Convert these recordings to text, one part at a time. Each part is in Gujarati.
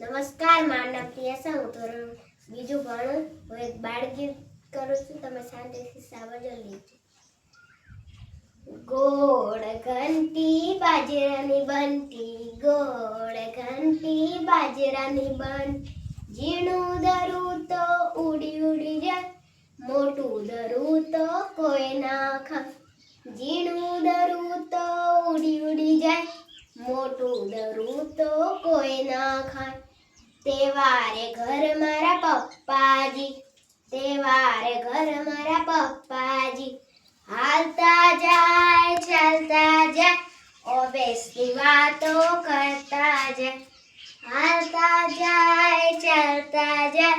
નમસ્કાર, મારું નામ પ્રિયાસા હું ધોરણ બીજું ભણું. હું એક બાળગીત કરું છું. તમે શાંતિથી સાંભળજો લીધું ગોળ ઘંટી બાજરાની બંટી, ગોળ ઘંટી બાજરાની બંટી ઝીણું દરું તો ઉડી ઉડી જાય મોટું દરું તો કોઈ ના ખા. ઝીણું દરું તો ઉડી ઉડી જાય, મોટું દરું તો કોઈ ના ખાય તહેવારે ઘર મારા પપ્પાજી. તહેવારે ઘર મારા પપ્પાજી. હાલતા જાય, ચાલતા જાય ઓવેસની વાતો કરતા જાય. હાલતા જાય, ચાલતા જાય,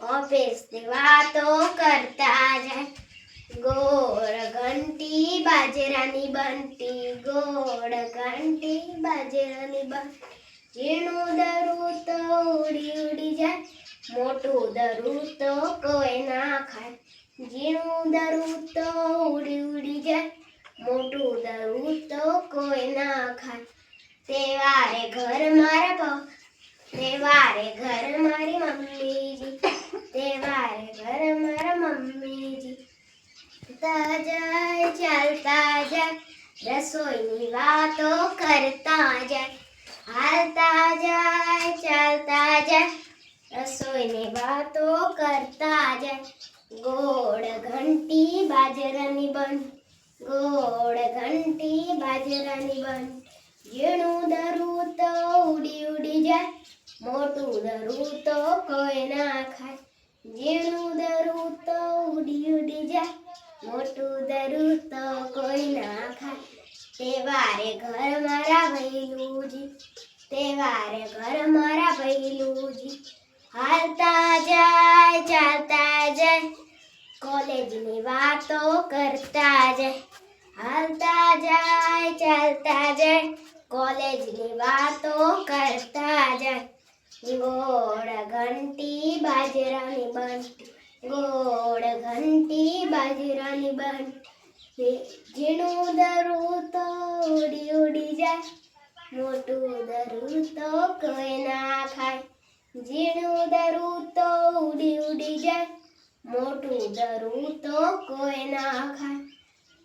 ઓફિસની વાતો કરતા જાય. ગોળ ઘંટી, બાજરાની બંટી, ગોળ ઘંટી, બાજરાની બંટી. ઝીણું દરું મોટું દરું તો કોઈ ના ખાય. ઝીણું દરું તો ઉડી ઉડી જાય. મોટું દરું તો કોઈ ના ખાય. તેવારે ઘર મારા પપ્પા તેવારે ઘર મારી મમ્મીજી. તેવારે ઘર મારા મમ્મીજી. જાય, ચાલતા જાય. રસોઈની વાતો કરતા જાય. હાલતા જાય, ચાલતા રસોઈની વાતો કરતા જાય ગોળ ઘંટી બાજરાની બન, ગોળ ઘંટી બાજરાની બન. ઝીણું દરું તો ઉડી ઉડી જાય, મોટું દરું તો કોઈ ના ખાય. ઝીણું દરું તો ઉડી ઉડી જાય, મોટું દરું તો કોઈ ના ખાય. તહેવારે ઘર મારા ભૈલુજી તહેવારે ઘર મારા ભૈલુજી હાલતા જાય ચાલતા જાય કોલેજની વાતો કરતા જાય હાલતા જાય, ચાલતા જાય. કોલેજની વાતો કરતા જાય ગોળ ઘંટી, બાજરાની બંટી. ગોળ ઘંટી, બાજરાની બંટી. ઝીણું દરું તો ઉડી ઉડી જાય. મોટું દરું તો કોઈ ના ખાય. ઝીણું દરું તો ઉડી ઉડી જાય. મોટું દરું તો કોઈ ના ખાય.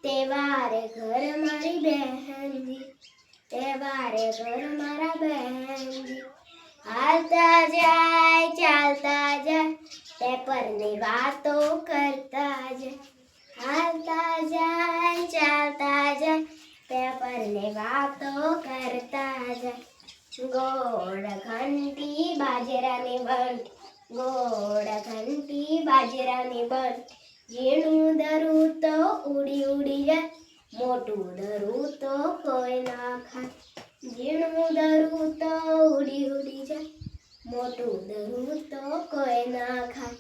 તેવારે ઘર મારી બહેનજી તેવારે ઘર મારા બહેનજી. હાલતા જાય, ચાલતા જાય પેપરની વાતો કરતા જાય. હાલતા જાય, ચાલતા જાય પેપરની વાતો કરતા જાય. ગોળ ઘંટી બાજરાની બંટ ગોળ ઘંટી બાજરાની બંટ ઝીણું દરું તો ઉડી ઉડી જાય, મોટું દરું તો કોઈ ના ખાય. ઝીણું દરું તો ઉડી ઉડી જાય, મોટું દરું તો કોઈ ના ખાય.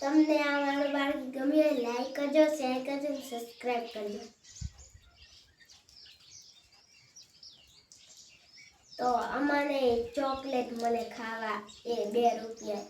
તમને આ મારો બાળક ગમ્યો લાઈક કરજો શેર કરજો સબસ્ક્રાઈબ કરજો. તો અમને ચોકલેટ મને ખાવા એ બે રૂપિયા.